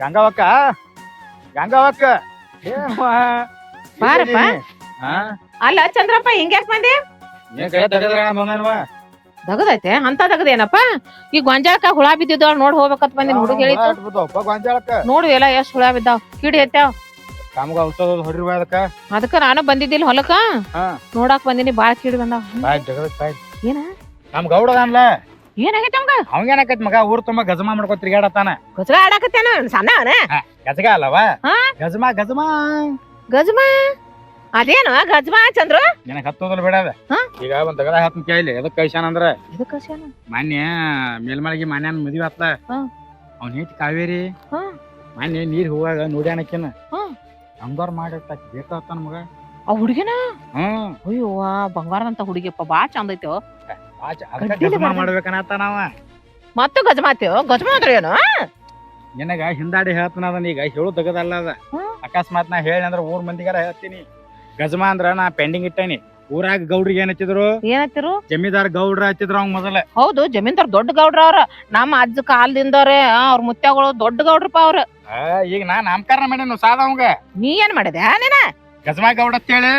ಗಂಗಾವಕ್ಕ? ಗಂಗಾವಕ್ಕ? ಏನವ್ವ? ಬಾರಪ್ಪ. ಹಾ? ಅಲ್ಲ ಚಂದ್ರಪ್ಪ ಹಿಂಗ್ಯಾಕ್ ಬಂದಿ? ಏನ್ ಕೈ ತಗದ್ರ ಬಂದನ್ವ ದಗದೈತೆ? ಅಂತ ದಗದೇನಪ್ಪ? ಈ ಗೊಂಜಾಳಕ್ಕ ಹುಳ ಬಿದ್ದಿದ್ದಾಳ ನೋಡ್ ಹೋಗ್ಬೇಕಂತ ಬಂದಿನ ಹುಡುಗ ಹೇಳಿತ್ತು ಬಿದ್ದವಪ್ಪ ಗೊಂಜಾಳಕ್ಕ. ನೋಡು ಎಲ್ಲ ಎಷ್ಟ್ ಹುಳ ಬಿದ್ದಾವ್. ಕಿಡಿ ಎತ್ತಾವ್. ಕಾಮಗ ಔಷಧ ಹೊಡ್ರಿ ಅದಕ್ಕ. ಅದಕ್ಕ ನಾನು ಬಂದಿದ್ದಿಲ್ಲ ಹೊಲಕ್ಕ. ಹಾ. ನೋಡಾಕ್ ಬಂದಿನಿ ಬಾಳ ಕಿಡಿ ಬಂದಾವ್. ಬಾಯ್ ಜಗದ ಬಾಯ್. ಏನ? ನಮ್ ಗೌಡ ಅದಾನ್ಲ ಏನಾಗೈತೆ ಅವಂಗ? ಅವಂಗೇನಕೈತ್ ಮಗ? ಊರ್ ತುಂಬಾ ಗಜಮಾ ಮಾಡ್ಕೊ ತಿರ್ಗಾಡತಾನ ಗಜಗ ಆಡಾಕತ್ತೇನ ಸಣ್ಣ ಅವನ? ಗಜಗ ಅಲ್ಲವ? ಗಜಮ ಗಜಮಾ. ಗಜಮಾ? ಅದೇನು ಗಜಮ ಚಂದ್ರು? ನಿನಗ್ ಹತ್ತೋದಲ್ ಬೇಡ ಅದ. ಈಗ ಒಂದ್ ತಗದ ಹತ್ನ ಕೇಳಿ ಎದಕ್ ಕಳ್ಸ್ಯಾನ ಅಂದ್ರ? ಕಳ್ಸ್ಯಾನ? ಮಾನ್ಯ ಮೇಲ್ಮಳಿಗೆ ಮಾನ್ಯನ್ ಮದುವೆ ಆತ್ಲ. ಅವ್ನ ಹೆಂಡತಿ ಕಾವೇರಿ. ಮಾನ್ಯ ನೀರ್ ಹೋಗಾಗ ನೋಡ್ಯಾನಕಿನ. ಹಂಗಾರ್ ಮಾಡಿರ್ತಾಕ. ಬೇಕಾಗ್ತಾನ ಮಗ? ಆ ಹುಡುಗಿನ? ಹ್ಮ್. ಅಯ್ಯೋ ಬಂಗಾರದಂತ ಹುಡುಗಿಯಪ್ಪ ಬಾ ಚಂದ ಐತೆ ಗಜಮಾ ಮಾಡ್ದ. ಮಾಡ್ಬೇಕನ್ನತ್ತ ನಾವ? ಮತ್ತು ಗಜಮಾತಿಯೋ? ಗಜಮ ಅಂದ್ರೆ ಏನು? ನಿನಗ ಹಿಂದಾಡಿ ಹೇಳ್ತಾನ ಅದನ್ನ ಈಗ ಹೇಳು ತಗದಲ್ಲ ಅದ. ಅಕಸ್ಮಾತ್ ನಾ ಹೇಳಿ ಅಂದ್ರ ಊರ್ ಮಂದಿಗಾರ ಹೇಳ್ತೀನಿ. ಗಜಮ ಅಂದ್ರ ನಾ ಪೆಂಡಿಂಗ್ ಇಟ್ಟೇನಿ. ಊರಾಗ ಗೌಡ್ರಿಗೆ ಏನ್ ಹಚ್ಚಿದ್ರು? ಏನತ್ತಿರು? ಜಮೀನ್ದಾರ್ ಗೌಡ್ರ ಹಚ್ಚಿದ್ರು ಅವ್ ಮೊದಲ. ಹೌದು ಜಮೀನ್ದಾರ್ ದೊಡ್ಡ ಗೌಡ್ರ ಅವ್ರ. ನಮ್ಮ ಅಜ್ಜ ಕಾಲದಿಂದವ್ರೆ ಅವ್ರ ಮುತ್ಯಾಗಳು ದೊಡ್ಡ ಗೌಡ್ರಪ್ಪ ಅವ್ರ. ಈಗ ನಾ ನಾಮಕರಣ ಮಾಡೇನು ಸಾದ ಅವಂಗ? ನೀ ಏನ್ ಮಾಡಿದೆ ನೀನ? ಗಜಮಾ ಗೌಡ ಅಂತೇಳಿ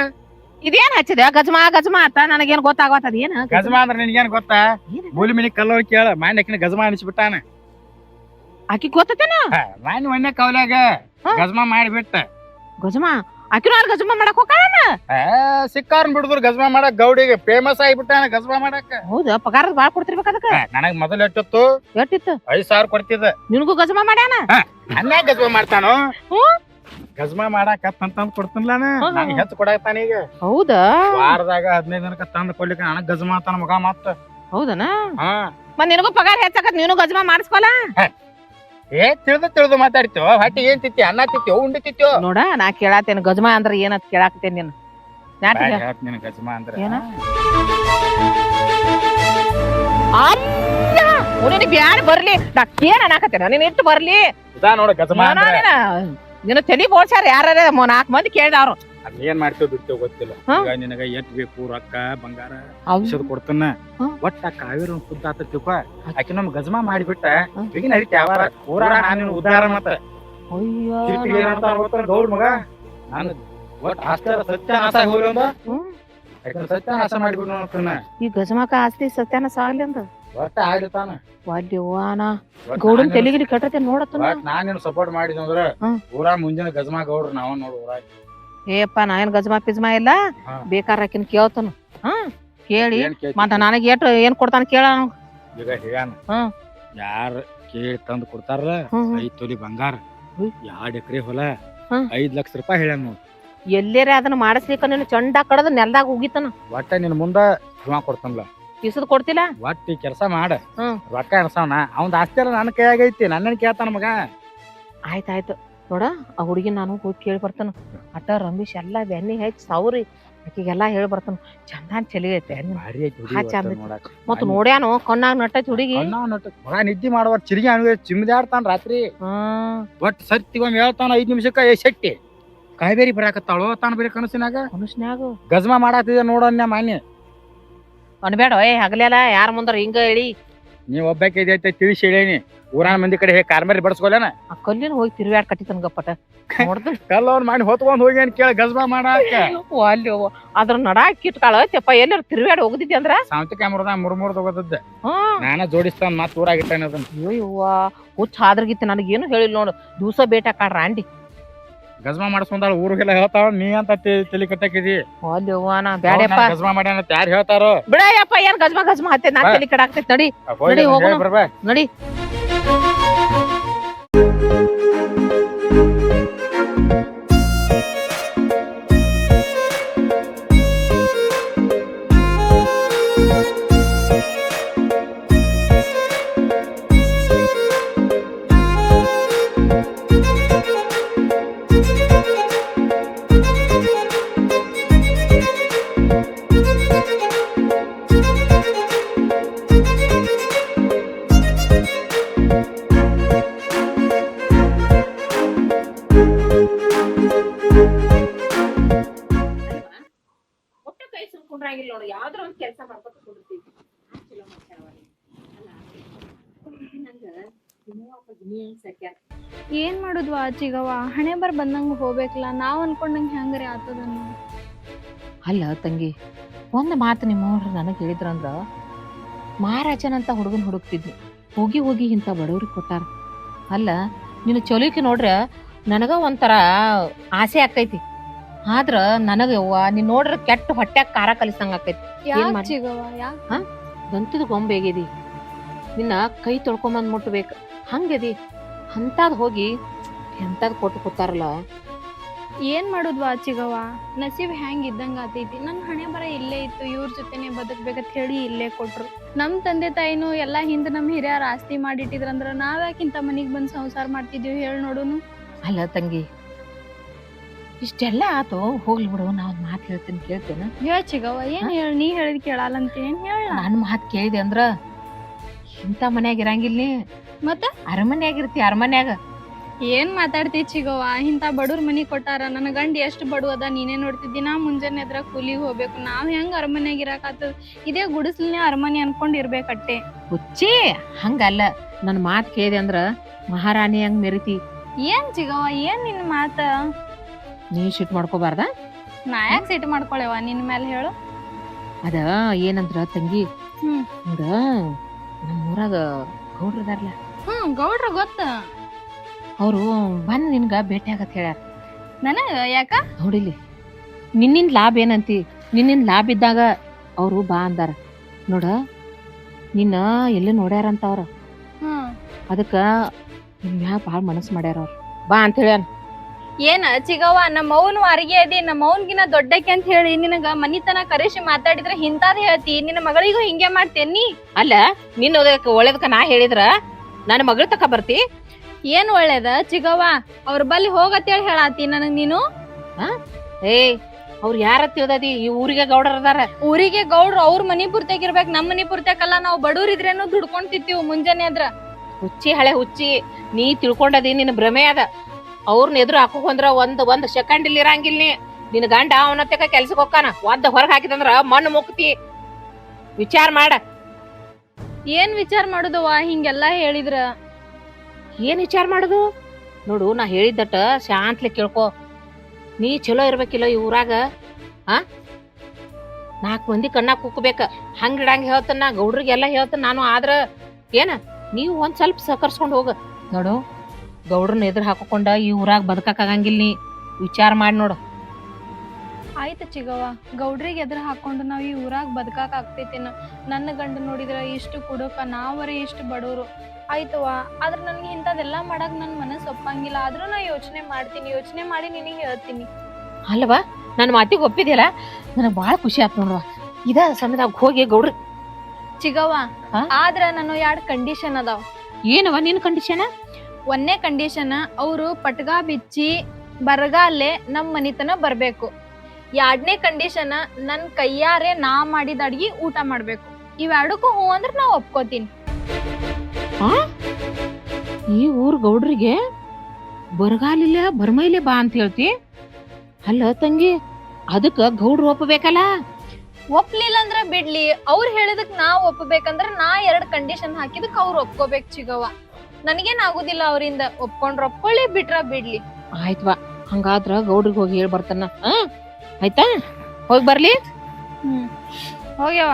ಇದೇನ್ ಹಚ್ಚಿದೆ? ಗಜಮಾ ಗಜಮಾ ಅಂತ ನನಗೇನ್ ಗೊತ್ತಾಗತ್ತದ ಏನ ಗಜಮಾ ಅಂದ್ರ ನಿನ್ಗೇನ್ ಗೊತ್ತಾ? ಮೂಲಿ ಮಿನಿ ಕಲ್ಲೋರ್ ಕೇಳ. ಮಾನ್ಯಕಿನ ಗಜಮಾ ಅನಿಸ್ಬಿಟ್ಟಾನ. ಆಕಿ ಗೊತ್ತತೇನ? ಮಾನ್ಯ ಒಣ್ಣೆ ಕೌಲಾಗ. ಗಜಮಾ ಮಾಡಿಬಿಟ್ಟ. ಗಜಮಾ? ಆಕಿನೂ ಅಲ್ಲಿ ಗಜಮಾ ಮಾಡಕ್ ಹೋಗ ಆ, ಸಿಕ್ಕಾರ್ನ್ ಬಿಡಿದ್ರು ಗಜಮಾ ಮಾಡಕ್ ಗೌಡಿಗೆ. ಫೇಮಸ್ ಆಗಿಬಿಟ್ಟಾನ ಗಜಮಾ ಮಾಡಕ್. ಹೌದು? ಪಗಾರ ಬಾಳ್ ಕೊಡ್ತಿರ್ಬೇಕು ಅದಕ್ಕ? ನನಗ್ ಮೊದಲ ಎಷ್ಟಿತ್ತು ಎಷ್ಟಿತ್ತು ಐದ್ ಸಾವಿರ ಕೊಡ್ತಿದ್ದ. ನಿನಗೂ ಗಜಮಾ ಮಾಡ್ಯಾನ? ಅನ್ನ ಗಜಮಾ ಮಾಡ್ತಾನೋ? ಹ್ಮ್. ಗಜಮಾ ಮಾಡಾಕ ತಂದ್ ಕೊಡ್ತೀನಿಲ್ಲ ನಂಗೆ ಹೆಚ್ಚು ಕೊಡಾಕ್ತಾನ ಈಗ. ಹೌದಾ? ವಾರದಾಗ ಹದಿನೈದು ದಿನಕ್ಕ ತಂದ್ ಕೊಡ್ಲಿಕ್ಕೆ ನನಗ್ ಗಜಮಾ ಅಂತಾನ ಮಗ ಮತ್ತ. ಹೌದನ? ಹಾ. ಮತ್ ನಿನಗೂ ಪಗಾರ ಹೆಚ್ಚಾಕತ್ ನೀನು ಗಜಮಾ ಮಾಡಿಸ್ಕೊಲ್ಲ ಏ ತಿಳಿದು ತಿಳಿದು ಮಾತಾಡ್ತೀವ ಹೊಟ್ಟಿ ಏನ್ ತಿತ್ತಿ ಅನ್ನ ತಿತ್ತಿ ಉಂಡಿ ತಿತ್ತಿ ನೋಡ ನಾ ಕೇಳಾತೇನೆ ಗಜ್ಮಾ ಅಂದ್ರ ಏನಂತ ಕೇಳಾಕತ್ತೇನೆ ನೀನು. ನಿನ್ ಗಜಮಾ ಅಂದ್ರ. ನೀನು ಬ್ಯಾಡ ಬರ್ಲಿ. ನಾ ಏನ್ ಅನ್ನಾಕತ್ತೇನ? ನೀನ್ ಇಟ್ಟು ಬರ್ಲಿ. ಇದಾ ನೋಡ ಗಜಮಾ ಅಂದ್ರ. ನಿನ್ನ ತಲಿ ಬೋಳ್ಸ್ಯಾರ ಯಾರ ನಾಲ್ಕು ಮಂದಿ ಕೇಳಿದವ್ರು. ಅದ್ ಏನ್ ಮಾಡ್ತೇವ್ ಬಿಡ್ತೇವ್ ಗೊತ್ತಿಲ್ಲ. ಹಾ? ಈಗ ನಿನಗ ಎಟ್ ಬೇಕು ರೊಕ್ಕ ಬಂಗಾರ ಅವ್- ಔಷಧ ಕೊಡ್ತಾನ. ಹಾ. ಒಟ್ಟ ಆ ಕಾವೇರಿ ಒಂದ್ ಶುದ್ಧ ಆತತಿಪ್ಪ ಆಕಿ ನಮ್ ಗಜಮಾ ಮಾಡಿಬಿಟ್ಟ ಹಾ. ಈಗ ನಡೀತಿ ಯಾವಾರ? ಊರಾಗ ನಾನು ಉದ್ದಾರ ಮತ್ತ. ಅಯ್ಯೋ. ತಿರ್ಪಿಗೆ ಏನಂತ ಗೊತ್ತೇನ್ ಗೌಡ್ ಮಗ? ನಾನು ಒಟ್ಟ ಆಸ್ತಾರ ಸತ್ಯನಾಶ ಹೋಗ್ಲಿ ಅಂದ. ಹ್ಮ್. ಯಾಕಂದ್ರೆ ಸತ್ಯನಾಶ ಮಾಡಿಬಿಟ್ಟು ನೋಡ್ತಾನ ಈ ಗಜಮಾಕ ಆಸ್ತಿ ಸತ್ಯಾನ ಸಾಗ್ಲಿ ಅಂದ. ಒಟ್ಟ ವಾದ್ಯವಾನ ಗೌಡನ್ ಕಟ್ಟತೆ ನಾನ್ ಸಪೋರ್ಟ್ ಮಾಡಿದ್ವಿ ಅಂದ್ರ ಹ್ಮ್. ಊರಾ ಮುಂಜಾನೆ ಗಜಮಾ ಗೌಡ್ರು ನಾವ ನೋಡು ಊರಾಗ ಏಪ್ಪ ನಾ ಏನ್ ಗಜಮಾ ಪಿಜ್ಮಾ ಇಲ್ಲ ಹಾ. ಬೇಕಾರ್ ಆಕಿನ್ ಕೇಳ್ತಾನ ಹಾ ಕೇಳಿ ಏನ್ ಕೇಳ್ತಿ? ಮತ್ತ ನನಗೆ ಏಟ್ ಏನ್ ಕೊಡ್ತಾನ ಕೇಳ ಈಗ ಹೇಳ್ಯಾನ ಹ್ಮ್. ಯಾರ ಕೇಳಿ ತಂದು ಕೊಡ್ತಾರ ಹ್ಮ್ ಹ್ಮ್. ಐದ್ ತೊಲಿ ಬಂಗಾರ ಹ್ಮ್. ಎರಡ್ ಎಕರೆ ಹೊಲ ಹ್ಮ್. ಐದ್ ಲಕ್ಷ ರೂಪಾಯಿ ಹೇಳ್ಯಾನ ನೋಡ್ ಎಲ್ಲೇರೆ ಅದನ್ನ ಮಾಡಿಸ್ಲಿಕ್ಕ ನೀನು ಚಂಡ ಕಡದ ನೆಲ್ದಾಗ ಉಗಿತಾನ ಒಟ್ಟ ನಿನ್ ಮುಂದ ಜಮಾ ಕೊಡ್ತಾನಲ್ಲ ಕಿಸದ್ ಕೊಡ್ತಿಲ್ಲ? ಒಟ್ಟಿ ಕೆಲಸ ಮಾಡ. ಹ್ಮ್. ರೊಕ್ಕ ಎಣಸವನ. ಅವ್ನ ಆಸ್ತಿ ಎಲ್ಲ ನನ್ನ ಕೈಯಾಗ ಐತಿ. ನನ್ನನ್ ಕೇಳ್ತಾನ ಮಗ. ಆಯ್ತಾಯ್ತು ನೋಡ ಆ ಹುಡುಗಿ ನಾನು ಹೋಗಿ ಕೇಳಿ ಬರ್ತಾನ. ಅಟ್ಟ ರಮೇಶ್ ಎಲ್ಲಾ ಬೆನ್ನಿ ಹೆಚ್ಚಿ ಸೌರಿ. ಆಕಿಗೆಲ್ಲಾ ಹೇಳಿ ಬರ್ತಾನ. ಚಂದಾನ್ ಚಲಿ ಐತೆ. ಭಾರಿ ಐತಿ ಹುಡುಗಿ ಹಾ, ಒಟ್ಟ ಚಂದ ಐತಿ. ನೋಡಾಕ. ಮತ್ ನೋಡ್ಯಾನು ಕಣ್ಣಾಗ ನಟ್ಟೈತಿ ಹುಡುಗಿ. ಅಣ್ಣ ನಟ ಮಗ ನಿದ್ದಿ ಮಾಡುವ ಚಿರಿಗಿ ಅನ್ವೆ ಚಿಮ್ದಾಡ್ತಾನ ರಾತ್ರಿ. ಹ್ಮ್ ಒಟ್ ಸತ್ತಿಗೊಮ್ಮೆ ಹೇಳ್ತಾನ ಐದ್ ನಿಮಿಷಕ್ಕ ಏ ಶೆಟ್ಟಿ. ಕಾಯ್ಬೇರಿ ಬರಾಕತ್ತಾಳು ತಾನ ಬೇರೆ ಕನಸಿನಾಗ? ಮನುಷ್ಯನ್ಯಾಗ. ಗಜ್ಮಾ ಮಾಡಾತಿದೆ ನೋಡನ್ಯ ಮಾನ್ಯ. ಅನ್ಬೇಡ ಏ ಹಗಲೆಲ್ಲ ಯಾರ ಮುಂದಾರ ಹಿಂಗ ಹೇಳಿ ನೀವ್ ಒಬ್ಬಾಕಿ ಇದೈತೆ ತಿಳಿಸಿ ಹೇಳೇನಿ ಊರಾನ ಮಂದಿ ಕಡೆ ಹೇಗೆ ಕಾರ್ಮಾರಿ ಬಡಸ್ಕೊಲೇನ ಆ ಕಲ್ಲಿನ ಹೋಗಿ ತಿರುಗಾಡ್ ಕಟ್ಟಿತನ ಗಪ್ಪಟ. ನೋಡ್ದ. ಕಲ್ಲ ಅವ್ನ ಮಾಡಿ ಹೊತ್ಕೊಂಡ್ ಹೋಗಿ ಏನ್ ಕೇಳ ಗಜ್ಬಾ ಮಾಡಾಕ ಅಲ್ಲಿ ಅದ್ರ ನಡಾಕ್ ಕಿಟ್ಕಾಳ ತೆಪ್ಪ ಎಲ್ಲರ ತಿರುಗಾಡ್ ಹೋಗದಿದ್ದೆ ಅಂದ್ರ? ಸಾವಂತಿ ಕ್ಯಾಮ್ರದ ಮುರ್ ಮುರ್ ಹಾ. ನಾನ ಜೋಡಿಸ್ತಾನ ಮತ್ ಊರಾಗ ಇಟ್ಟಾನ ಅದನ್ನ. ಅಯ್ಯೋ ಹುಚ್ಚ ಆದ್ರಗಿತ್ತು ನನಗೇನು ಹೇಳಿಲ್ಲ ನೋಡು. ದಿವಸ ಬೇಟ ಕಾಡ್ರ ಅಂಡಿ ಗಜಮಾ ಮಾಡಿಸ್ಕೊಂಡಾಳ ಊರಿಗೆಲ್ಲ ಹೇಳ್ತಾವ ನೀ ಅಂತ ತಲೆ ಕಟ್ಟಕಿದಿ. ಅಲ್ಲಿ ನಾ ಬ್ಯಾಡ್ಯಪ್ಪ ಗಜಮಾ ಮಾಡ್ಯಾನ ಅಂತ ಯಾರು ಹೇಳ್ತಾರೋ? ಬಿಡಯಪ್ಪ ಏನ್ ಗಜ್ಮ ಗಜ್ಮ ಹತ್ತೆ ನಾ ತಲೆ ತಲಿ ನೋಡಿ ನೋಡಿ. ನಡಿ ಹೋಗಿ ನಡಿ, ಹೋಗೋಣ. ನಡಿ. ಏನ್ ಮಾಡುದ್ವಾ ಚಿಗವ್ವ ಹಣೆ ಬರ್ ಬಂದಂಗ ಹೋಗ್ಬೇಕಲ್ಲ ನಾವ್ ಅನ್ಕೊಂಡಂಗ ಹೆಂಗ್ರಿ ಆತದನ್ನು? ಅಲ್ಲ ತಂಗಿ ಒಂದು ಮಾತು ನಿಮ್ಮ ಅವ್ರು ನನಗೆ ಹೇಳಿದ್ರಂದ್ರ ಮಹಾರಾಜನಂತ ಹುಡುಗನ್ ಹುಡುಕ್ತಿದ್ವಿ ಹೋಗಿ ಹೋಗಿ ಇಂಥ ಬಡವ್ರಿಗೆ ಕೊಟ್ಟಾರ. ಅಲ್ಲ ನೀನು ಚೊಲಿಕೆ ನೋಡ್ರ ನನಗ ಒಂಥರ ಆಸೆ ಆಕೈತಿ. ಆದ್ರ ನನಗ ಯವ್ವ ನೀನ್ ನೋಡ್ರ ಕೆಟ್ಟ ಹೊಟ್ಯಾಗ ಖಾರ ಕಲಿಸಂಗ ಆಕೈತಿ. ಯಾಕ್ ಯಾ ಚಿಗವ್ವ ಯಾಕ್? ದಂತದ ಗೊಂಬೆಗಿದಿ ನಿನ್ನ ಕೈ ತೊಳ್ಕೊಂಬಂದ್ ಮುಟ್ಬೇಕು. ಹಂಗದಿ? ಅಂತಾದ್ ಹೋಗಿ ಎಂತಾದ್ ಕೊಟ್ಟು ಕೂತಾರಲ್ಲ. ಏನ್ ಮಾಡುದ್ವಾ ಚಿಗವ್ವ? ನಸೀಬ್ ಹೆಂಗ್ ಇದ್ದಂಗ ಆತೈತಿ. ನನ್ ಹಣೆ ಬರ ಇಲ್ಲೇ ಇತ್ತು. ಇವ್ರ ಜೊತೆನೆ ಬದುಕ್ಬೇಕಂತ ಹೇಳಿ ಇಲ್ಲೇ ಕೊಟ್ರು. ನಮ್ ತಂದೆ ತಾಯಿನೂ ಎಲ್ಲಾ ಹಿಂದೆ ನಮ್ ಹಿರಿಯರ ಆಸ್ತಿ ಮಾಡಿಟ್ಟಿದ್ರಂದ್ರ ನಾವ್ ಯಾಕಿಂತ ಮನಿಗ್ ಬಂದ್ ಸಂಸಾರ ಮಾಡ್ತಿದ್ವಿ ಹೇಳ್ ನೋಡುನು. ಅಲ್ಲ ತಂಗಿ ಇಷ್ಟೆಲ್ಲ ಆತು? ಹೋಗ್ಲಿ ಬಿಡು ನಾ ಒಂದ್ ಮಾತು ಹೇಳ್ತೀನಿ ಕೇಳ್ತೇನೆ. ಹೇಳ್ ಚಿಗವ್ವ ಏನ್ ಹೇಳ? ನೀ ಹೇಳಿದ್ ಕೇಳಲ್ಲಂತ ಏನ್ ಹೇಳ? ನನ್ ಮಾತು ಕೇಳಿದೆ ಅಂದ್ರ ಇಂಥ ಮನ್ಯಾಗ ಇರಂಗಿಲ್ಲ. ನೀ ಮತ್ತ? ಅರಮನ್ಯಾಗ ಇರ್ತಿ ಅರಮನ್ಯಾಗ. ಏನ್ ಮಾತಾಡ್ತಿ ಚಿಗವ್ವ? ಇಂತ ಬಡವ್ರ ಮನಿ ಕೊಟ್ಟಾರ. ನನ್ನ ಗಂಡ ಎಷ್ಟ್ ಬಡವದ ಅದ ನೀನೇ ನೋಡ್ತಿದ್ದಿ. ನಾ ಮುಂಜಾನೆ ಎದ್ರ ಕೂಲಿಗೆ ಹೋಗ್ಬೇಕು. ನಾವ್ ಹೆಂಗ್ ಅರಮನ್ಯಾಗ ಇರಾಕತ್ತದ ಇದೇ ಗುಡಿಸ್ಲನೇ ಅರಮನೆ ಅನ್ಕೊಂಡ್ ಇರ್ಬೇಕಟ್ಟೆ ಹುಚ್ಚಿ ಹಂಗಲ್ಲ. ನನ್ ಮಾತು ಕೇಳಿದೆ ಅಂದ್ರ ಮಹಾರಾಣಿ ಹಂಗ್ ಮೆರಿತಿ. ಏನ್ ಚಿಗವ್ವ? ಏನ್ ನಿನ್ ಮಾತ? ನೀ ಶಿಟ್ ಮಾಡ್ಕೋಬಾರ್ದ? ನಾ ಯಾಕೆ ಸಿಟ್ಟು ಮಾಡ್ಕೊಳೆವ ನಿನ್ ಮೇಲೆ ಹೇಳು. ಅದ ಏನಂದ್ರ ತಂಗಿ? ಹ್ಮ್. ಹಿಂಗ ನಮ್ಮ ಊರಾಗ ಗೌಡ್ರದಾರ್ಲ ಹ್ಮ್ ಗೌಡ್ರ ಗೊತ್ತ. ಅವ್ರು ಬಂದು ನಿನ್ಗ ಭೇಟಿ ಆಗತ್ ಹೇಳ್ಯಾರ. ನನಗೆ ಯಾಕ? ನೋಡಿಲಿ ನಿನ್ನಿಂದ ಲಾಭ ಏನಂತಿ? ನಿನ್ನಿಂದ ಲಾಭ ಇದ್ದಾಗ ಅವರು ಬಾ ಅಂದಾರ. ನೋಡ ನಿನ್ನ ಎಲ್ಲಿ ನೋಡ್ಯಾರಂತ ಅವ್ರ ಅದಕ್ಕ ನಿನ್ ಮ್ಯಾಗ ಭಾಳ ಮನಸ್ಸು ಮಾಡ್ಯಾರ ಅವ್ರು. ಬಾ ಅಂತ ಹೇಳ್ಯಾರ ಏನ ಚಿಗವ್ವ ನಮ್ಮ ಅವನು ಅರಿಗೆ ಅದಿ ನಮ್ಮ ಅವನ್ಗಿನ ದೊಡ್ಡಕ್ಕೆ ಅಂತ ಹೇಳಿ ನಿನಗ ಮನಿತನ ಕರೆಸಿ ಮಾತಾಡಿದ್ರೆ ಹಿಂತಾದ್ ಹೇಳ್ತಿ ನಿನ್ನ ಮಗಳಿಗೂ ಹಿಂಗೆ ಮಾಡ್ತೇನಿ ಅಲ್ಲ ನಿನ್ನ ಒಳ್ಳೇದಕ್ಕ ನಾ ಹೇಳಿದ್ರ ನನ್ನ ಮಗಳ ತಕ ಬರ್ತಿ ಏನ್ ಒಳ್ಳೇದ? ಚಿಗವ್ವ ಅವ್ರ ಬಲ್ಲಿ ಹೋಗತ್ತೇಳಿ ಹೇಳಾತಿ ನನಗ್ ನೀನು. ಏ ಅವ್ರು ಯಾರ ತಿಳ್ದದಿ ಈ ಊರಿಗೆ ಗೌಡರ್ ಅದಾರ. ಊರಿಗೆ ಗೌಡ್ರು ಅವ್ರ ಮನಿ ಪೂರ್ತಿಯಾಗಿರ್ಬೇಕು ನಮ್ಮ ಮನಿ ಪೂರ್ತಿಯಾಕಲ್ಲ ನಾವು ಬಡವ್ರ ಇದ್ರೇನು ದುಡ್ಕೊಂಡ್ ತಿಂತೀವಿ ಮುಂಜಾನೆ ಅದ್ರ ಹುಚ್ಚಿ ಹಳೆ ಹುಚ್ಚಿ ನೀ ತಿಳ್ಕೊಂಡದಿ ನಿನ್ನ ಭ್ರಮೆ ಅದ. ಅವ್ರನ್ನ ಎದುರು ಹಾಕೋಕ್ ಅಂದ್ರ ಒಂದ್ ಒಂದ್ ಸೆಕೆಂಡ್ ಇಲ್ಲಿ ಇರಂಗಿಲ್ಲ ನೀ. ನಿನ್ ಗಂಡ ಅವನತ್ತಕ ಕೆಲ್ಸಕ್ಕೆ ಹೋಗ್ತಾನ ಒದ್ದ ಹೊರಗ್ ಹಾಕಿದಂದ್ರ ಮಣ್ಣು ಮುಕ್ತಿ ವಿಚಾರ ಮಾಡ. ಏನ್ ವಿಚಾರ ಮಾಡುದವ್ವ ಹಿಂಗೆಲ್ಲಾ ಹೇಳಿದ್ರ? ಏನ್ ವಿಚಾರ ಮಾಡುದು? ನೋಡು, ನಾ ಹೇಳಿದ್ದಟ್ಟ ಶಾಂತ್ಲಿ ಕೇಳ್ಕೊ. ನೀ ಚಲೋ ಇರ್ಬೇಕಿಲ್ಲ ಈ ಊರಾಗ? ಆ? ನಾಲ್ಕು ಮಂದಿ ಕಣ್ಣಾಗ ಕುಕ್ಕಬೇಕ. ಹಂಗ್ ಇಡಂಗ್ ನಾ ಗೌಡ್ರಿಗೆಲ್ಲ ಹೇಳ್ತಾನ, ನಾನು ಆದ್ರ ಏನ? ನೀವು ಒಂದ್ ಸ್ವಲ್ಪ ಸಹಕರಿಸ್ಕೊಂಡು ಹೋಗ. ನೋಡು, ಗೌಡ್ರನ್ನ ಎದುರು ಹಾಕೊಂಡ ಈ ಊರಾಗ ಬದುಕಕ್ ಆಗಂಗಿಲ್ಲ ನೀ. ವಿಚಾರ ಮಾಡಿ ನೋಡು. ಆಯ್ತು ಚಿಗವ್ವ, ಗೌಡ್ರಿಗೆ ಎದುರು ಹಾಕೊಂಡು ನಾವು ಈ ಊರಾಗ ಬದುಕಾಕ ಆಗ್ತೈತೇನ? ನನ್ನ ಗಂಡ ನೋಡಿದ್ರ ಇಷ್ಟು ಕುಡುಕ, ನಾವರೇ ಇಷ್ಟು ಬಡವರು ಆಯ್ತವ್ವ. ಆದ್ರ ನನ್ಗೆ ಇಂಥದೆಲ್ಲ ಮಾಡಕ್ ನನ್ ಮನಸ್ಸು ಒಪ್ಪಂಗಿಲ್ಲ. ಆದ್ರೂ ನಾ ಯೋಚನೆ ಮಾಡ್ತೀನಿ. ಯೋಚನೆ ಮಾಡಿ ನಿನಗೆ ಹೇಳ್ತೀನಿ. ಅಲ್ವಾ ನನ್ನ ಮಾತಿಗೆ ಒಪ್ಪಿದ್ಯಲ್ಲ? ನನಗೆ ಭಾಳ ಖುಷಿ ಆಯ್ತು ನೋಡುವ ಇದ ಸಮಯದಾಗ ಹೋಗಿ ಗೌಡ್ರು. ಚಿಗವ್ವ ಹಾ? ಆದ್ರ ನಾನು ಎರಡು ಕಂಡೀಷನ್ ಅದಾವ? ಏನವ ನಿನ್ ಕಂಡೀಷನ್ ಒಂದನೇ ಕಂಡೀಷನ್ ಅವರು ಪಟ್ಗ ಬಿಚ್ಚಿ ಬರಗಾಲೆ ನಮ್ ಮನಿತನ ಬರ್ಬೇಕು. ಎರಡನೇ ಕಂಡೀಷನ್ ನನ್ ಕೈಯಾರೆ ನಾ ಮಾಡಿದ ಅಡ್ಗಿ ಊಟ ಮಾಡ್ಬೇಕು. ಇವೆರಡಕ್ಕೂ ಹೂ ಅಂದ್ರೆ ನಾ ಒಪ್ಕೋತೀನಿ. ಈ ಊರ್ ಗೌಡ್ರಿಗೆ ಬರಗಾಲಿಲ್ಲ ಬರ್ಮೈಲೆ ಬಾ ಅಂತ ಹೇಳ್ತಿ? ಅಲ್ಲ ತಂಗಿ ಅದಕ್ಕ ಗೌಡ್ರು ಒಪ್ಪಬೇಕಲ್ಲ? ಒಪ್ಲಿಲ್ಲ ಅಂದ್ರ ಬಿಡ್ಲಿ. ಅವ್ರು ಹೇಳಿದಕ್ ನಾ ಒಪ್ಪಬೇಕಂದ್ರ ನಾ ಎರಡ್ ಕಂಡೀಷನ್ ಹಾಕಿದಕ್ ಅವ್ರು ಒಪ್ಕೋಬೇಕು ಚಿಗವ್ವ. ನನಗೇನ್ ಆಗುದಿಲ್ಲ ಅವರಿಂದ. ಒಪ್ಕೊಂಡ್ರ ಒಪ್ಕೊಳ್ಳಿ ಬಿಟ್ರ ಬಿಡ್ಲಿ. ಆಯ್ತವಾ ಹಂಗಾದ್ರ ಗೌಡ್ರಿಗೆ ಹೋಗಿ ಹೇಳಿ ಬರ್ತಾನ. ಆ? ಆಯ್ತಾ? ಹೋಗಿ ಬರ್ಲಿ? ಹ್ಮ್. ಹೋಗ್ಯವ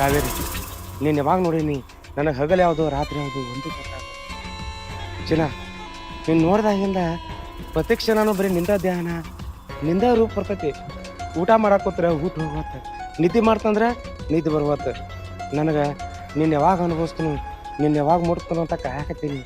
ಕಾವೇರಿ. ನೀನು ಯಾವಾಗ ನೋಡೀನಿ ನನಗೆ ಹಗಲು ಯಾವುದು, ರಾತ್ರಿ ಯಾವುದು, ಒಂದು ಚಿನ್ನ ನೀನು ನೋಡ್ದಾಗಿಂದ ಪ್ರತ್ಯಕ್ಷ ನಾನು ಬರೀ ನಿಂದ ಧ್ಯಾನ, ನಿಂದ ರೂಪ ಬರ್ತೈತಿ. ಊಟ ಮಾಡಾಕೋತ್ರ ಊಟ ಹೋಗತ್ತ. ನಿದ್ದೆ ಮಾಡ್ತಂದ್ರೆ ನಿದ್ದೆ ಬರ್ವತ್ತ. ನನಗೆ ನೀನು ಯಾವಾಗ ಅನುಭವಿಸ್ತೀನಿ, ನೀನು ಯಾವಾಗ ಮುಟ್ತಾನೋ ಅಂತ ಕಾಯಕತ್ತೀನಿ.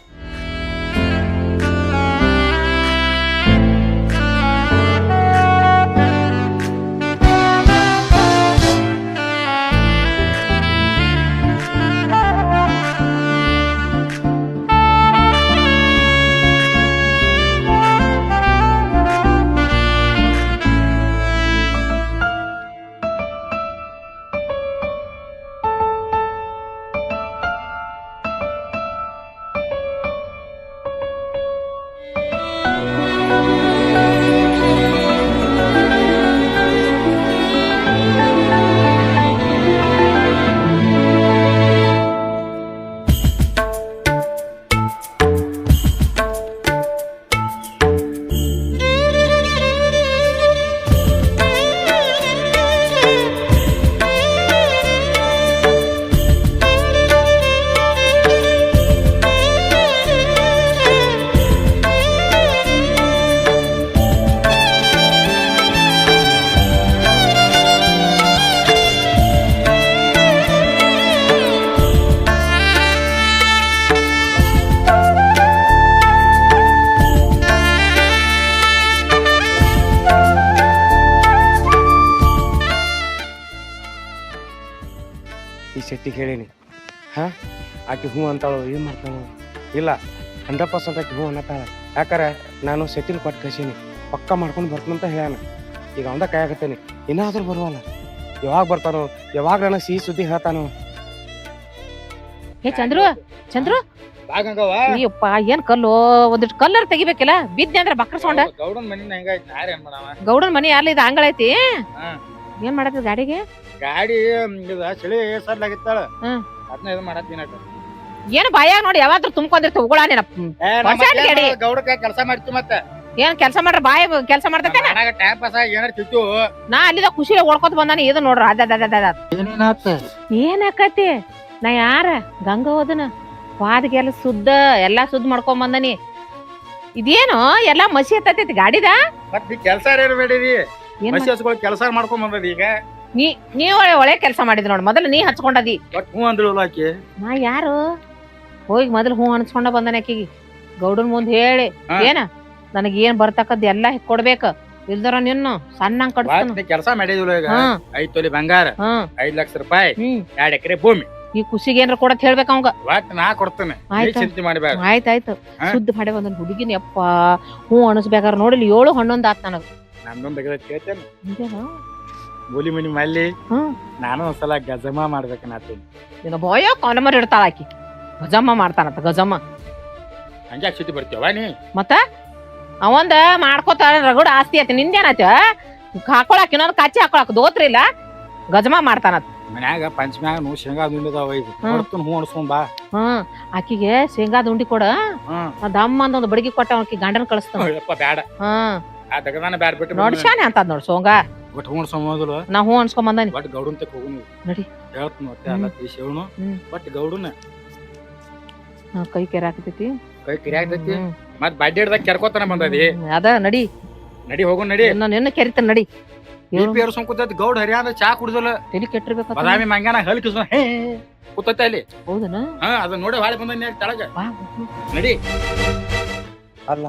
ಆಕಿ ಹ್ಞೂ ಅಂತಾಳು ಏನು ಮಾಡ್ತಾಳು ಇಲ್ಲ ಹಂಡ್ರೆಡ್ ಪರ್ಸೆಂಟ್ ಆಗಿ ಹ್ಞೂ ಅನ್ನತ್ತಾಳೆ. ಯಾಕಂದ್ರೆ ನಾನು ಸೆಟಿಲ್ ಕೊಟ್ಟು ಕಳಿಸೀನಿ. ಪಕ್ಕ ಮಾಡ್ಕೊಂಡು ಬರ್ತಾನಂತ ಹೇಳ್ಯಾನ. ಈಗ ಅವಂದ ಕಾಯಕತ್ತೇನಿ ಇನ್ನಾದ್ರೂ ಬರುವಲ್ಲ. ಯಾವಾಗ ಬರ್ತಾನೋ ಯಾವಾಗ ನನಗೆ ಸಿಹಿ ಸುದ್ದಿ ಹೇಳ್ತಾನೋ. ಏ ಚಂದ್ರು ಚಂದ್ರು. ಅಯ್ಯಪ್ಪ ಏನ್ ಕಲ್ಲು? ಒಂದಿಷ್ಟು ಕಲ್ಲರ್ ತೆಗಿಬೇಕಿಲ್ಲ? ಬಿದ್ದೆ ಅಂದ್ರೆ ಬಕ್ಕರ್ಸ್ಕೊಂಡ ಗೌಡನ್ ಮನಿನ ಹೆಂಗಾಯ್ತು? ಯಾರ ಏನ್ ಮಾಡವ ಗೌಡನ್ ಮನಿ ಅಲ್ಲಿ ಇದು ಅಂಗಳ ಐತಿ? ಹಾ. ಏನ್ ಮಾಡತ್ತ ಗಾಡಿಗೆ? ಗಾಡಿ ಇದ ಚಳಿ ಸರ್ಲಾಗಿತ್ತಾಳ ಹ್ಮ್. ಅದನ್ನ ಇದು ಮಾಡತ್ತೀನಿ ಏನ್ ಬಾಯಾಗ ನೋಡಿ ಯಾವಾದ್ರೂ ತುಂಬ್ಕೊಂಡಿರ್ತ ಉಗುಳ ನೀನ. ಹೊಸಾದ್ ಗಾಡಿ. ಗೌಡಕ್ಕ ಕೆಲಸ ಮಾಡ್ತು ಮತ್ತೆ? ಏನ್ ಕೆಲಸ ಮಾಡ್ರ ಬಾಯ ಕೆಲಸ ಮಾಡ್ತೈತೆ ಟೈಮ್ ಪಾಸ್ ಆಗಿ ಏನಾರ ತಿತ್ತು ನಾ ಅಲ್ಲಿದ ಖುಷಿ ಓಡ್ಕೊತ ಬಂದಾನ ಇದು ನೋಡ್ರ ಅದ ನಾ ಯಾರ? ಗಂಗ ಹೋದನ. ಪಾದಗೆಲ್ಲ ಸುದ್ದ ಎಲ್ಲಾ ಸುದ್ದ ಮಾಡ್ಕೊಂಡ್ ಬಂದನಿ. ಇದೇನು ಎಲ್ಲಾ ಮಸಿ ಎತ್ತೈತಿ ಗಾಡಿದ? ಮತ್ತೆ ಕೆಲಸ ಏನ್ ಮಸಿ ಕೆಲಸ ಮಾಡ್ಕೊಂಡ್ ಬಂದದ ಈಗ? ನೀ ನೀ ಒಳ್ಳೆ ಒಳ್ಳೆ ಕೆಲಸ ಮಾಡಿದ್ ನೋಡ್. ಮೊದಲು ನೀ ಹಚ್ಕೊಂಡದಿ. ಹ್ಞೂ ಆಕಿ? ನಾ ಯಾರು? ಹೋಗಿ ಮೊದಲು ಹೂ ಅನ್ಸ್ಕೊಂಡ ಬಂದನ ಆಕಿಗೆ. ಗೌಡನ್ ಮುಂದೆ ಹೇಳಿ. ಏನ? ನನಗೆ ಏನ್ ಬರ್ತಕ್ಕದ್ ಎಲ್ಲಾ ಕೊಡ್ಬೇಕ. ಇಲ್ದರ ನಿನ್ನ ಸಣ್ಣ ಕಟ್ಸ್ತಾನ ಕೆಲಸ ಈಗ? ಐದ್ ತೊಲಿ ಬಂಗಾರ ಐದ್ ಲಕ್ಷ ರೂಪಾಯಿ ಹ್ಮ್. ಎರಡ್ ಎಕರೆ ಭೂಮಿ. ಈ ಖುಷಿಗೆ ಏನ್ರ ಕೊಡತ್ ಹೇಳ್ಬೇಕ ಅವಂಗ. ಒಟ್ ನಾ ಕೊಡ್ತೇನೆ. ನೀ ಆಯ್ತು. ಚಿಂತೆ ಮಾಡಬೇಡ. ಆಯ್ತಾಯ್ತು ಹಾ? ಸುದ್ದಿ ಮಾಡಿ ಬಂದನ್ ಹುಡುಗಿನ ಯಪ್ಪ ಹೂ ಅಣಸ್ಬೇಕಾರ ನೋಡಿಲಿ ಏಳು ಹನ್ನೊಂದ್ ಆತ್ ನನಗ. ನಂದೊಂದು ಕೇಳ್ತೇನೆ? ಮೂಲಿ ಮನಿ ಮಲ್ಲಿ ಹ್ಮ್ ನಾನು ಒಂದ್ಸಲ ಗಜಮ ಮಾಡ್ಬೇಕನ್ನತ್ತೀನಿ ನಿನ್ನ ಬಾಯ ಕಾಲಮರ್ ಇಡ್ತಾಳ ಆಕಿ. ಗಜಮ್ಮ ಮಾಡ್ತಾನಂತ ಗಜಮ್ಮ. ಹಂಗೆ ಸುದ್ದಿ ಬರ್ತೀವ ನೀ ಮತ್ತ? ಅವಂದ ಮಾಡ್ಕೋತ ರಗಡ ಆಸ್ತಿ ಐತಿ ನಿಂದೇನಾಯ್ತ ಹಾಕೊಳಕ್ ಇನ್ನೊಂದು ಕಚ್ಚಿ ಹಾಕೊಳಕ್ ದೋತ್ರಿ ಇಲ್ಲ? ಗಜಮ ಮಾಡ್ತಾನಂತ. ಮನ್ಯಾಗ ಪಂಚಮ್ಯಾಗ ನೂ ಶೇಂಗಾ ದುಂಡಿದಾವ ಈಗ. ಹ್ಮ್. ಕೊಡ್ತೀನಿ ಹೂ ಬಾ. ಹ್ಮ್. ಆಕಿಗೆ ಶೇಂಗಾ ದುಂಡಿ ಕೊಡ. ದಮ್ಮ ಅಂದ ಒಂದು ಬಡಗಿ ಕೊಟ್ಟ ಆಕಿಗೆ ಗಂಡನ ಕಳಿಸ್ತಾನ. ಬ್ಯಾಡ. ಹ್ಮ್. ಆ ತಗದಾನ ಬ್ಯಾಡ ಬಿಟ್ಟು ನೋಡಿ ಶಾನೆ ಅಂತದ್ ನೋಡಿ ಸೋಂಗ ಬಟ್ ಹೂ ಅನ್ಸ್ಕೊಂಬಂದ್ರು ನಾ ಹೂ ಅನ್ಸ್ಕೊಂಡ್ ಬಂದಾನಿ. ಬಟ್ ಗೌಡನ್ ತಕ ಹೋಗುನು ನಡಿ. ಹೇಳ್ತೀನಿ ಒಟ್ಟೆ ಅಲ್ಲ ತೀಸಿ ಹೇಳುನು ಬಟ್ ಗೌಡನ. ಕೈ ಕೆರೆ ಹಾಕತೈತಿ ಕೈ ಕಿರಿಯಾಗ್ತೈತಿ ಮತ್ ಬಡ್ಡಿ ಹಿಡ್ದಾಗ ಕೆರ್ಕೋತಾನ ಬಂದದಿ. ಅದ ನಡಿ. ನಡಿ ಹೋಗು ನಡಿ. ನಾನು ನಿನ್ನ ಕೆರಿತಾನ ನಡಿ. ಬಿಪಿ ಏರ್ಸ್ಕೊಂಡ್ ಕೂತೈತಿ ಗೌಡ ಹರಿಯಾದ ಚಾ ಕುಡ್ದಲ್ಲ. ತಲಿ ಕೆಟ್ಟಿರ್ಬೇಕು ಬದಾಮಿ ಮಂಗ್ಯಾನ ಹಲ್ ಕಿಸ್ ಹೇ ಕೂತೈತಿ ಅಲ್ಲಿ. ಹೌದನ? ಹಾ ಅದ ನೋಡಿ ಹಾಳಿ ಬಂದ ತಳಗ. ಬಾ ನಡಿ. ಅಲ್ಲ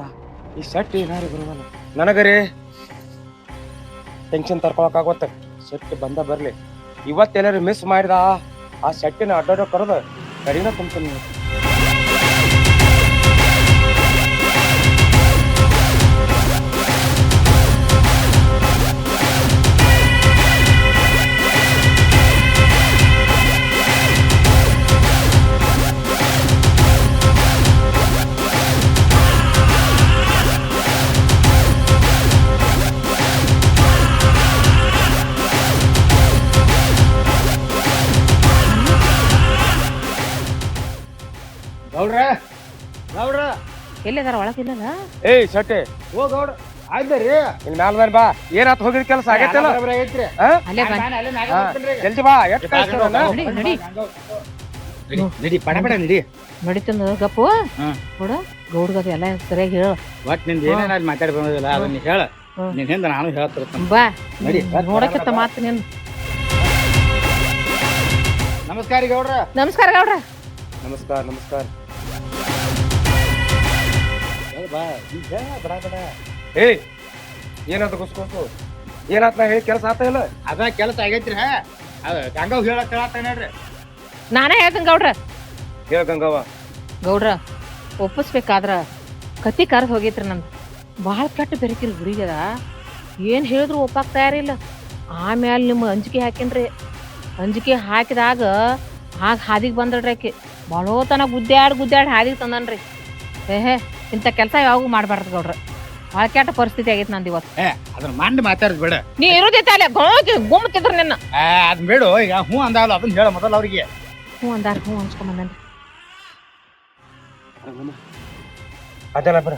ಈ ಸೆಟ್ ಏನಾರು ಬರುವಲ್ಲ. ನನಗರಿ ಟೆನ್ಷನ್ ತರ್ಕೊಳಕಾಗೋತ್ತ ಸೆಟ್ ಬಂದ ಬರ್ಲಿ. ಇವತ್ತೆಲ್ಲರೂ ಮಿಸ್ ಮಾಡಿದ ಆ ಸೆಟ್ಟಿನ ಅಡ್ಡಾಡೋ ಕರೆದ ಕಡಿನ ತುಂಬ್ತೀನಿ. ಗೌಡ್ರ? ಗೌಡ್ರ? ಎಲ್ಲಿದಾರ? ಒಳಗಿಲ್ಲಲ್ಲ ಏಯ್ ಸೆಟ್ಟೆ ಓ ಗೌಡ್ರ. ಆಯ್ತರಿ ಇನ್ ಮ್ಯಾಲ ಮೇಲೆ ಬಾ. ಏನಾತ್ ಹೋಗಿದ ಕೆಲಸ? ಆಗೈತಲ್ಲ ಆ? ಅಲ್ಲೇ ಬಾ ಹಾ. ಜಲ್ದಿ ಬಾ. ಎಷ್ಟ್ ಕಳ್ಸ್ತೀರ ಅವ್ನ? ನಡಿ, ನಡಿ. ನಡಿ. ನಡಿ ಪಡ ಪಡ ನಡಿ. ನಡಿತಂದ ಗಪ್ಪು. ಹ್ಮ್. ನೋಡ ಗೌಡ್ಗದು ಎಲ್ಲ ಸರಿಯಾಗಿ ಹೇಳು. ಒಟ್ನಿಂದ ಏನೇನಾದ್ರು ಅಲ್ಲಿ ಮಾತಾಡಿ ಬಂದಿಲ್ಲ ಅದನ್ನ ಹೇಳ. ಹ್ಮ್. ನಿನ್ ಹಿಂದ ನಾನು ಹೇಳ್ತಿರ್ತಾನೆ ಬಾ. ನಡಿ. ನೋಡಕ್ಕಿಂತ ಮಾತು ನಿನ್ ನಮಸ್ಕಾರ ರೀ ಗೌಡ್ರ. ನಮಸ್ಕಾರ ಗೌಡ್ರ. ನಮಸ್ಕಾರ ನಮಸ್ಕಾರ. ಬಾ ಹೇಳ ಬಡ ಬಡ ಏಯ್ ಏನಾತ ಗುಸ್ಕೊಸು ಏನಾತ್ ನಾ ಹೇಳಿ ಕೆಲಸ ಆತ ಇಲ್ಲ? ಅದ ಕೆಲಸ ಆಗೈತ್ರಿ ಹಾ. ಅದ ಗಂಗಾವ್ ಹೇಳಕ್ ಹೇಳತ್ತ ನೋಡ್ರಿ ನಾನೇ ಹೇಳ್ತೀನಿ ಗೌಡ್ರ. ಹೇಳ ಗಂಗವ್ವ ಗೌಡ್ರ ಒಪ್ಪಿಸ್ಬೇಕಾದ್ರ ಕತಿ ಕರ್ದು ಹೋಗೈತ್ರಿ ನಂದು. ಭಾಳ ಕೆಟ್ಟ ಬೆರಿತಿಲ್ ಹುಡುಗದ ಏನು ಹೇಳಿದ್ರು ಒಪ್ಪಾಕ್ ತಯಾರಿಲ್ಲ. ಆಮೇಲೆ ನಿಮ್ಮ ಅಂಜಿಕೆ ಹಾಕಿನ್ರಿ. ಅಂಜಿಕೆ ಹಾಕಿದಾಗ ಆಗ ಹಾದಿಗೆ ಬಂದಳ್ರಿ ಬಳೋತನ ಭಾಳೋತನ ಗುದ್ದಾಡ್ ಗುದ್ದಾಡ್ ಹಾದಿಗೆ ತಂದನ್ರಿ. ಏಹೇ ಇಂಥ ಕೆಲಸ ಯಾವಾಗೂ ಮಾಡಬಾರ್ದು ಗೌಡ್ರ. ಭಾಳ ಕೆಟ್ಟ ಪರಿಸ್ಥಿತಿ ಆಗೈತೆ ನಂದು ಇವತ್ತು. ಏ ಅದನ್ನ ಮಂಡ್ ಮಾತಾಡ್ದು ಬೇಡ. ನೀ ಇರೋದೈತೆ ಅಲ್ಲೇ ಗುಮ್ಮತಿದ್ರು ನಿನ್ನ. ಅದ್ ಅದ್ನ ಬೇಡು ಈಗ ಹ್ಞೂ ಅಂದಾವಲ್ಲ ಅದನ್ನ ಹೇಳ ಮೊದಲ ಅವ್ರಿಗೆ. ಹ್ಞೂ ಅಂದಾರ ಹ್ಞೂ ಅನ್ಸ್ಕೊಂಬಂದ ಅದಲ್ಲ ಬರ.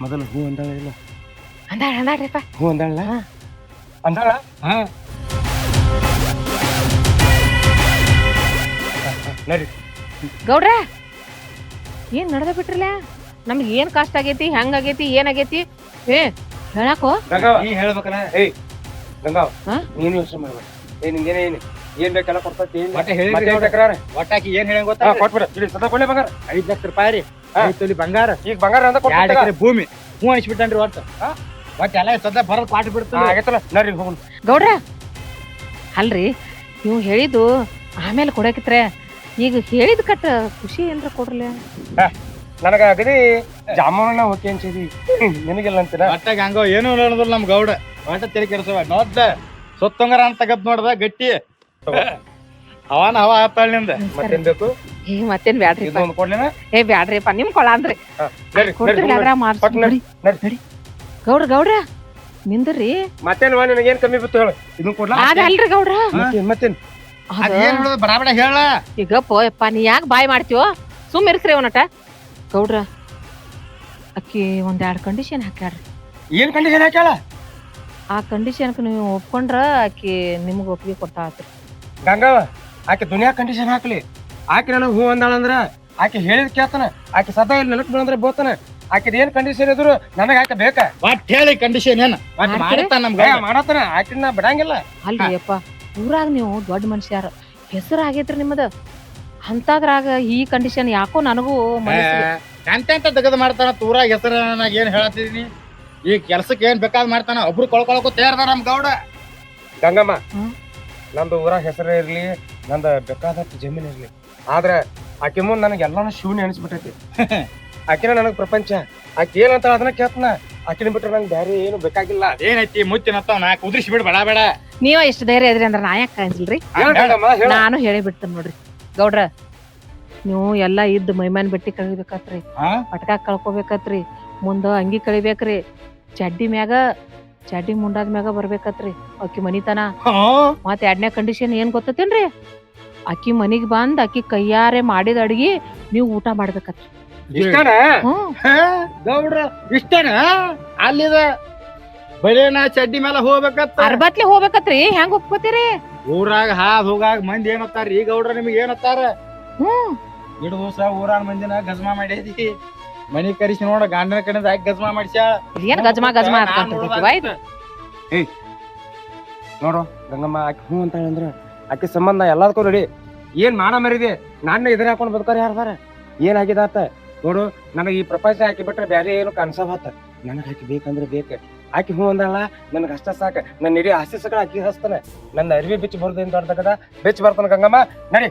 ಮೊದಲು ಹೂ ಅಂದಾಳ ಇಲ್ಲ. ಅಂದಾಳ ಅಂದಾಳ್ರಿಪ್ಪ ಹೂ. ಅಂದಾಳ. ಅಂದಾಳ ಹಾ ನಡಿ. ಗೌಡ್ರ ಏನ್ ನಡೆದ ಬಿಟ್ರಲ್ಲ ನಮ್ಗೆ ಏನ್ ಕಷ್ಟ ಆಗೈತಿ ಹೆಂಗ್ ಆಗೈತಿ ಏನಾಗೈತಿ ಏ ಹೇಳಾಕೋ. ಗಂಗಾವ. ನೀ ಹೇಳ್ಬೇಕಲ್ಲ ಏಯ್ ಗಂಗಾವ. ಹಾ? ನೀನು ಯೋಚನೆ ಮಾಡ್ಬೇಡ. ಏ ನಿಂಗೇನೆ ಏನು ಏನ್ ಬೇಕೆಲ್ಲ ಕೊಡ್ತೈತಿ ಏನ್ ಮತ್ತೆ ಹೇಳಿ ಮತ್ತೆ ಏನ್ ಬೇಕಾರೆ ಒಟ್ಟಾಕಿ ಏನ್ ಹೇಳ ಗೊತ್ತಾ? ಕೊಟ್ಬಿಡ. ಇಲ್ಲಿ ಸದಾ ಕೊಳ್ಳೆ ಬಂಗಾರ. ಐದ್ ಲಕ್ಷ ರೂಪಾಯಿ ರೀ. ಹಾ. ಐದ್ ತೊಲಿ ಬಂಗಾರ. ಈಗ ಬಂಗಾರ ಅಂತ ಎರಡ್ ಕೊಟ್ಬಿಡ ಎಕರೆ ಭೂಮಿ. ಹೂ ಅನ್ಸ್ಬಿಟ್ಟನ್ರಿ ಒಟ್ಟು. ಒಟ್ಟು ಎಲ್ಲ ಸದ್ದ ಬರೋದ್ ಕ್ವಾಟ್ ಬಿಡ್ತೀನಿ ಆಗೈತಲ್ಲ. ನಡ್ರಿ ಹೋಗೋಣ. ಗೌಡ್ರ ಅಲ್ರಿ ನೀವು ಹೇಳಿದ್ದು ಆಮೇಲೆ ಕೊಡಕಿತ್ರೆ. ಈಗ ಹೇಳಿದ ಕಟ್ಟ ಖುಷಿ ಏನ್ರ ಕೊಡ್ರಲ್ಲ ನನಗ ಅಗದಿ ಜಾಮೂನ ಓಕೆ ಅಂತೀವಿ ನಿನಗಿಲ್ಲ ಅಂತೀರ? ಒಟ್ಟಾಗ ಹಂಗ ಏನು ನೋಡಿದ್ರು ನಮ್ ಗೌಡ. ಒಟ್ಟ ತೆರಿ ಕೆಡ್ಸವ. ನೋಡ್ದ ಸೊತ್ತಂಗರ ಅಂತ ಗದ್ ನೋಡ್ದ ಗಟ್ಟಿ. ಹವಾನ ಹವಾ ಆತಾಳಿಂದ ಮತ್ತೇನ್ ಬೇಕು? ಏ ಮತ್ತೇನ್ ಬ್ಯಾಡ್ರಿ ಇದು ಒಂದು ಕೊಡ್ಲಿನ? ಏ ಬ್ಯಾಡ್ರಿಪ್ಪ ನಿಮ್ ಕೊಳ ಅಂದ್ರಿ. ನಡಿ. ಗೌಡ್ರ ಗೌಡ್ರ ನಿಂದ್ರಿ. ಮತ್ತೇನ್ ವಾ ಏನ್ ಕಮ್ಮಿ ಬಿತ್ತು ಹೇಳು. ಇದನ್ನ ಕೊಡ್ಲಾ? ಅದಲ್ರಿ ಗೌಡ್ರ. ಮತ್ತೇನ್ ಮತ್ತೇನ್? ಅದ ಅದ್ ಏನ್ ಹೇಳೋದು ಬಡ ಬಡ ಹೇಳ. ಈಗ ಪೋಯಪ್ಪ ನೀ ಯಾಕೆ ಬಾಯ್ ಮಾಡ್ತೀವೋ? ಸುಮ್ ಇರ್ಸ್ರಿ ಅವನಟ. ಗೌಡ್ರ ಅಕ್ಕಿ ಒಂದೆರಡು ಎರಡ್ ಕಂಡೀಷನ್ ಹಾಕ್ಯಾರ್ರಿ ಏನ್ ಕಂಡೀಷನ್ ಹಾಕ್ಯಾಳ? ಆ ಕಂಡೀಷನ್ಗೆ ನೀವು ಒಪ್ಕೊಂಡ್ರ ಆಕಿ ನಿಮ್ಗ ಒಪ್ಪಿಗೆ ಕೊಡ್ತಾ ಆತ್ರಿ ಗಂಗಾವ ಆಕೆ ದುನಿಯಾ ಕಂಡೀಷನ್ ಹಾಕ್ಲಿ. ಆಕೆ ನನಗೆ ಹೂ ಅಂದಾಳಂದ್ರ ಆಕೆ ಹೇಳಿದ್ ಕೇಳ್ತಾನ. ಆಕೆ ಸದಾ ಇಲ್ಲಿ ನೆನಪು ಬಂದ್ರೆ ಬೋತಾನ. ಆಕೆದ ಏನ್ ಕಂಡೀಷನ್ ಇದ್ರು ನನಗೆ ಆಕೆ ಬೇಕಾ. ಒಟ್ ಹೇಳಿ ಕಂಡೀಷನ್ ಏನ? ಒಟ್ ಮಾಡ್ತೀರಿ? ಮಾಡಿರ್ತಾನ ನಮ್ ಏ, ಗೌಡ ಆಕಿನ ನಾ ಬಿಡಂಗಿಲ್ಲ. ಅಲ್ರಿ ಅಪ್ಪ ಊರಾಗ ನೀವು ದೊಡ್ಡ ಮನುಷ್ಯಾರ. ಹೆಸರು ಆಗೈತ್ರಿ ನಿಮ್ಮದ? ಅಂತದ್ರಾಗ ಈ ಕಂಡೀಷನ್ ಯಾಕೋ ನನಗೂ ಮನಸ್ಸಿಗೆ ಕಂಟೆಂಟ್ ತೆಗೆದು ಮಾಡ್ತಾನ ತೂರ ಹೆಸರು ನನಗೆ ಏನ್ ಹೇಳತ್ತಿದೀನಿ ಈ ಕೆಲ್ಸಕ್ಕೆ ಏನ್ ಬೇಕಾದ್ ಮಾಡ್ತಾನ ಒಬ್ರು ಕೊಳ್ಕೊಳಕು ತೇರ್ದ ನಮ್ ಗೌಡ. ಗಂಗಮ್ಮ ಹ್ಮ್. ನಂದು ಊರಾಗ ಹೆಸರು ಇರ್ಲಿ ನಂದ ಬೇಕಾದಷ್ಟು ಜಮೀನ್ ಇರ್ಲಿ. ಆದ್ರೆ ಆಕೆ ಮುಂದೆ ನನಗೆ ಎಲ್ಲಾನು ಶೂನ್ಯ ಅನಿಸ್ಬಿಟ್ಟೈತಿ. ಆಕಿನ ನನಗ್ ಪ್ರಪಂಚ. ಆಕೆ ಏನಂತ ಅದನ್ನ ಕೇಳ್ತಾನ. ಆಕಿನ ಬಿಟ್ರೆ ನಂಗೆ ಬೇರೆ ಏನು ಬೇಕಾಗಿಲ್ಲ. ಏನೈತಿ ಮುಚ್ಚಿನತ್ತ ನಾ ಕುದ್ರಿಸಿ ಬಿಡ್ ಬೇಡ. ಬೇಡ ನೀವ ಎಷ್ಟು ಧೈರ್ಯ ಇದ್ರಿ ಅಂದ್ರೆ ನಾ ಯಾಕೆ ಕಾಣಿಸಿಲ್ರಿ? ಹೇಳ್ ಗಂಗಮ್ಮ, ಹೇಳು. ನಾನು ಹೇಳಿ ಬಿಡ್ತೇನೆ ನೋಡ್ರಿ. ಗೌಡ್ರ ನೀವು ಎಲ್ಲಾ ಇದ್ದ ಮೈಮಾನ್ ಬೆಟ್ಟಿ ಕಳಿಬೇಕತ್ರಿ. ಹಾ? ಪಟ್ಕ ಕಳ್ಕೊಬೇಕತ್ರಿ. ಮುಂದ ಅಂಗಿ ಕಳಿಬೇಕ್ರಿ. ಚಡ್ಡಿ ಮ್ಯಾಗ ಚಡ್ಡಿ ಮುಂಡಾದ ಮ್ಯಾಗ ಬರ್ಬೇಕತ್ರಿ. ಅಕ್ಕಿ ಮನಿತನ. ಮತ್ ಎರಡನೇ ಕಂಡೀಷನ್ ಏನ್ ಗೊತ್ತೇನ್ರಿ ಅಕ್ಕಿ ಮನಿಗ್ ಬಂದ್ ಅಕ್ಕಿ ಕೈಯಾರೆ ಮಾಡಿದ ಅಡ್ಗಿ ನೀವು ಊಟ ಮಾಡ್ಬೇಕತ್ರಿ. ಇಷ್ಟನ? ಹ್ಮ್. ಗೌಡ್ರ ಇಷ್ಟನ? ಅಲ್ಲಿದ ಬರೇನ ಚಡ್ಡಿ ಮೇಲೆ ಹೋಗ್ಬೇಕತ್ತ? ಅರ್ಬತ್ಲಿ ಹೋಗ್ಬೇಕತ್ರಿ ಹೆಂಗ್ ಒಪ್ಕೋತೀರಿ? ಊರಾಗ ಹಾದ್ ಹೋಗಾಗ ಮಂದಿ ಏನತ್ತಾರ? ಈ ಗೌಡ್ರ ನಿಮ್ಗೆ ಏನತ್ತಾರ? ಹ್ಮ್ ಇಡ್ ದಿವಸ ಊರಾನ ಮಂದಿನ ಗಜ್ಮಾ ಮಾಡೈತಿ ಮನಿ ಕರಿಸಿ ನೋಡ ಗಂಡನ ಕಡೆ ಹಾಕಿ ಗಜ್ಮಾ ಮಾಡಿಸ್ಯಾ. ಏನ್ ಗಜ್ಮಾ ಗಜ್ಮಾ ಆಯ್ತು. ನೋಡು ಗಂಗಮ್ಮ ಆಕೆ ಹ್ಞೂ ಅಂತ ಅಂದ್ರ ಆಕೆ ಸಂಬಂಧ ಎಲ್ಲದಕ್ಕೂ ರೆಡಿ ಏನ್ ಮಾನ ಮರಿದೆ ನಾನು ಎದುರು ಹಾಕೊಂಡು ಬದುಕಾರ ಯಾರ್ದಾರ ಆಗಿದೆ ಆತ? ನೋಡು ನನಗೆ ಈ ಪ್ರಪಂಚ ಹಾಕಿ ಬಿಟ್ರೆ ಬೇರೆ ಏನು ಕನ್ಸಬಾತ ನನಗೆ ಹಾಕಿ ಬೇಕಂದ್ರೆ ಬೇಕು. ಆಕೆ ಹ್ಞೂ ಅಂದಲ್ಲ ನನಗೆ ಅಷ್ಟ ಸಾಕ ನನ್ನ ಇಡೀ ಹಸಿ ಸಕಳ ಆಕಿ ಹಸ್ತಾನೆ. ನನ್ನ ಅರಿವಿ ಬಿಚ್ಚಿ ಬರ್ದೇನು ದೊಡ್ಡದಾಗದ ಬಿಚ್ಚ ಬರ್ತಾನ ಗಂಗಮ್ಮ ನಡಿ.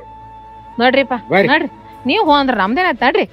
ನೋಡ್ರಿಪ್ಪ. ನೋಡ್ರಿ. ನೀವು ಹೋ ಅಂದ್ರ ನಮ್ದೇನಾಯ್ತು ನಡ್ರಿ